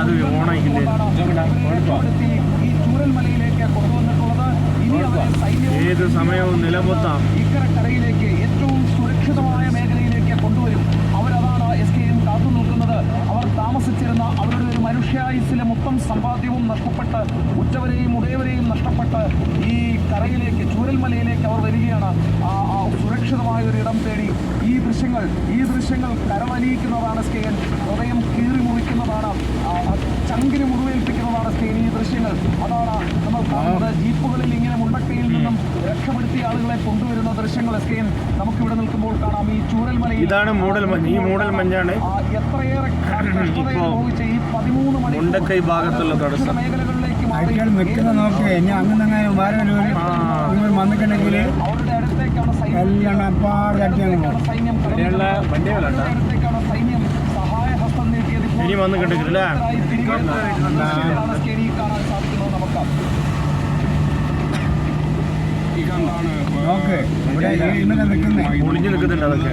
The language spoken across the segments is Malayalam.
അത് സൈന്യവും ഏത് സമയവും നിലപൊത്താം ഇക്കരക്കരയിലേക്ക് ഏറ്റവും സുരക്ഷിതമായ മേഖലയിലേക്ക് കൊണ്ടുവരും. അവരതാണ് എസ് കെ എം കാത്തു നിൽക്കുന്നത്. അവർ താമസിച്ചിരുന്ന അവരുടെ ഒരു മനുഷ്യായുസിലെ മൊത്തം സമ്പാദ്യവും നഷ്ടപ്പെട്ട് ഉറ്റവരെയും ഉടയവരെയും നഷ്ടപ്പെട്ട് ഈ കരയിലേക്ക് ചൂരൽമലയിലേക്ക് അവർ വരികയാണ്. സുരക്ഷിതമായ ഒരു ഇടം തേടി ഈ ദൃശ്യങ്ങൾ ഈ ദൃശ്യങ്ങൾ കരവലിയിക്കുന്നതാണ് സ്കെയിൻ ഹൃദയം കീറി മുറിക്കുന്നതാണ് ചങ്കിന് മുറിവേൽപ്പിക്കുന്നതാണ് സ്കെയിൻ ഈ ദൃശ്യങ്ങൾ. അതാണ് നമ്മൾ കാണുന്നത്. ജീപ്പുകളിൽ ഇങ്ങനെ മുണ്ടക്കയിൽ നിന്നും രക്ഷപ്പെടുത്തിയ ആളുകളെ കൊണ്ടുവരുന്ന ദൃശ്യങ്ങൾ സ്കെയിൻ കെ എൻ നമുക്കിവിടെ നിൽക്കുമ്പോൾ കാണാം ഈ ചൂരൽമലയിൽ ഇതാണ് മൂടൽമഞ്ഞ് ഈ മൂടൽ മഞ്ഞാണ്. എത്രയേറെ ഈ പതിമൂന്ന് മണി മുണ്ടക്കൈ ഭാഗത്തുള്ള തടസ്സം. മേഖലകളിലേക്ക് മാറി. നിൽക്കുന്ന നോക്കി ഇനി അങ്ങനെ അങ്ങനെ വന്നിട്ടുണ്ടെങ്കിൽ എല്ലാം ഇനി വന്ന് കണ്ടിട്ടില്ല ഒളിഞ്ഞു നിൽക്കുന്നുണ്ട് അതൊക്കെ.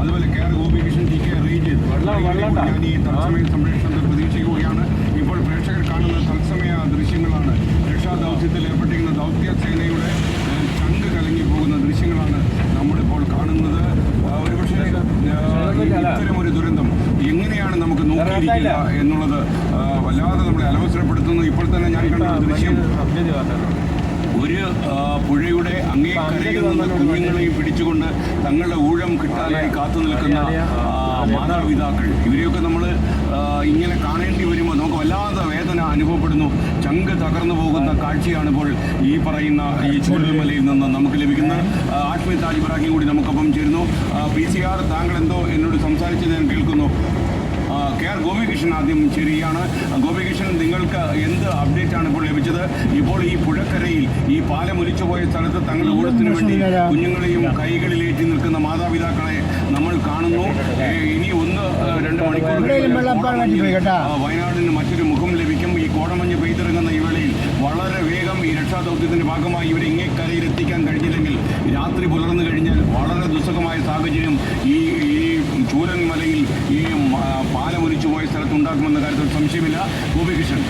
അതുപോലെ K R Gopikrishnan T K ഞാൻ ഈ തത്സമയ സംരക്ഷണത്തിൽ പ്രതീക്ഷിക്കുകയാണ്. ഇപ്പോൾ പ്രേക്ഷകർ കാണുന്ന തത്സമയ ദൃശ്യങ്ങളാണ്. രക്ഷാ ദൗത്യത്തിൽ ഏർപ്പെട്ടിരിക്കുന്ന ദൗത്യ സേനയുടെ നമുക്ക് നോക്കിയിരിക്കില്ല എന്നുള്ളത് വല്ലാതെ നമ്മളെ അലോസരപ്പെടുത്തുന്നു. ഇപ്പോൾ തന്നെ ഞാൻ കണ്ട ദൃശ്യം. ഒരു പുഴയുടെ അങ്ങേ കരയിൽ നിന്ന് കുഞ്ഞുങ്ങളെയും പിടിച്ചുകൊണ്ട് തങ്ങളുടെ ഊഴം കിട്ടാനായി കാത്തു നിൽക്കുന്ന മാതാപിതാക്കൾ. ഇവരെയൊക്കെ നമ്മൾ ഇങ്ങനെ കാണേണ്ടി വരുമ്പോൾ നമുക്ക് വല്ലാതെ വേദന അനുഭവപ്പെടുന്നു. ചങ്ക് തകർന്നു പോകുന്ന കാഴ്ചയാണ് ഇപ്പോൾ ഈ പറയുന്ന ഈ ചൂരൽമലയിൽ നിന്ന് നമുക്ക് ലഭിക്കുന്ന ആഷ്മി താജ് ഇബ്രാഹിം കൂടി നമുക്കൊപ്പം ചേരുന്നു. പി സി ആർ താങ്കൾ എന്തോ എന്നോട് സംസാരിച്ചത് ഞാൻ കേൾക്കുന്നു ആ, കെ ആർ ഗോപികൃഷ്ണൻ ആദ്യം ചേരുകയാണ് ഗോപികൃഷ്ണൻ നിങ്ങൾക്ക് എന്ത് അപ്ഡേറ്റ് ആണ് ഇപ്പോൾ ലഭിച്ചത്? ഇപ്പോൾ ഈ പുഴക്കരയിൽ ഈ പാലം ഒലിച്ചുപോയ സ്ഥലത്ത് തങ്ങളുടെ ഊഴത്തിന് വേണ്ടി കുഞ്ഞുങ്ങളെയും കൈകളിലേറ്റി നിൽക്കുന്ന മാതാപിതാക്കളെ നമ്മൾ കാണുന്നു. ഇനി ഒന്ന് രണ്ട് മണിക്കൂർ വയനാടിന് മറ്റൊരു മുഖം ലഭിക്കും. ഈ കോടമഞ്ഞ് പെയ്തിറങ്ങുന്ന ഈ വേളയിൽ വളരെ വേഗം ഈ രക്ഷാദൗത്യത്തിന്റെ ഭാഗമായി ഇവരെ ഇങ്ങേ കരയിലെത്തിക്കാൻ കഴിഞ്ഞില്ലെങ്കിൽ രാത്രി പുലർന്നു കഴിഞ്ഞാൽ വളരെ ദുസ്സഹമായ സാഹചര്യം ഈ ഈ ചൂരൻ മലയിൽ ഈ പാലം ഒലിച്ചു പോയ സ്ഥലത്ത് ഉണ്ടാക്കുമെന്ന കാര്യത്തിൽ സംശയമില്ല. ഗോപികൃഷ്ണൻ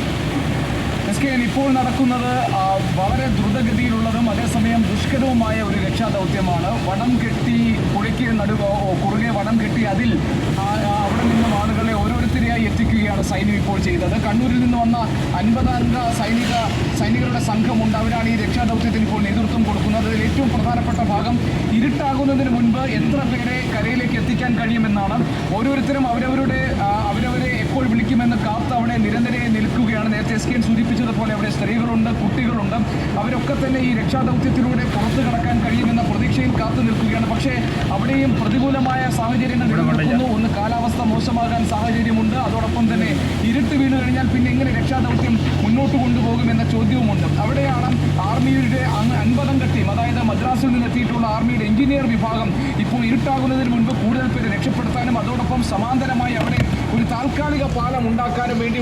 എസ് കെ ഇപ്പോൾ നടക്കുന്നത് വളരെ ദ്രുതഗതിയിലുള്ളതും അതേസമയം ദുഷ്കരവുമായ ഒരു രക്ഷാദൗത്യമാണ്. വടം കെട്ടി പുഴയ്ക്ക് നടുവോ കുറുകെ വടം കെട്ടി അതിൽ അവിടെ നിന്നും ആളുകളെ ഓരോരുത്തരെയായി എത്തിക്കുകയാണ് സൈന്യം ഇപ്പോൾ ചെയ്തത്. കണ്ണൂരിൽ നിന്ന് വന്ന അൻപതംഗ സൈനിക സൈനികരുടെ സംഘമുണ്ട്. അവരാണ് ഈ രക്ഷാദൗത്യത്തിന് ഇപ്പോൾ നേതൃത്വം ഏറ്റവും പ്രധാനപ്പെട്ട ഭാഗം ഇരുട്ടാകുന്നതിന് മുൻപ് എത്ര പേരെ കരയിലേക്ക് എത്തിക്കാൻ കഴിയുമെന്നാണ്. ഓരോരുത്തരും അവരവരുടെ അവരവരെ എപ്പോൾ വിളിക്കുമെന്ന് കാത്ത് അവിടെ നിരന്തരം നിൽക്കുകയാണ്. നേരത്തെ എസ് കെ സൂചിപ്പിച്ചതുപോലെ അവിടെ സ്ത്രീകളുണ്ട് കുട്ടികളുണ്ട്. അവരൊക്കെ തന്നെ ഈ രക്ഷാദൗത്യത്തിലൂടെ പുറത്തു കടക്കാൻ കഴിയുമെന്ന പ്രതീക്ഷയിൽ കാത്തു നിൽക്കുകയാണ് പക്ഷേ അവിടെയും പ്രതികൂലമായ സാഹചര്യങ്ങൾ നിലനിൽക്കുന്നു. കാലാവസ്ഥ മോശമാകാൻ സാഹചര്യമുണ്ട്. അതോടൊപ്പം തന്നെ ഇരുട്ട് വീണ് കഴിഞ്ഞാൽ പിന്നെ എങ്ങനെ രക്ഷാദൗത്യം മുന്നോട്ട് കൊണ്ടുപോകുമെന്ന ചോദ്യവുമുണ്ട്. അവിടെയാണ് ആർമിയുടെ അൻപതംഗ ടീം അതായത് മദ്രാസിൽ നിന്ന് എത്തിയിട്ടുള്ള ആർമിയുടെ എഞ്ചിനീയർ വിഭാഗം ഇപ്പോൾ ഇരുട്ടാകുന്നതിന് മുൻപ് കൂടുതൽ പേരെ രക്ഷപ്പെടുത്താനും അതോടൊപ്പം സമാന്തരമായി അവിടെ ഒരു താൽക്കാലിക പാലം ഉണ്ടാക്കാനും വേണ്ടി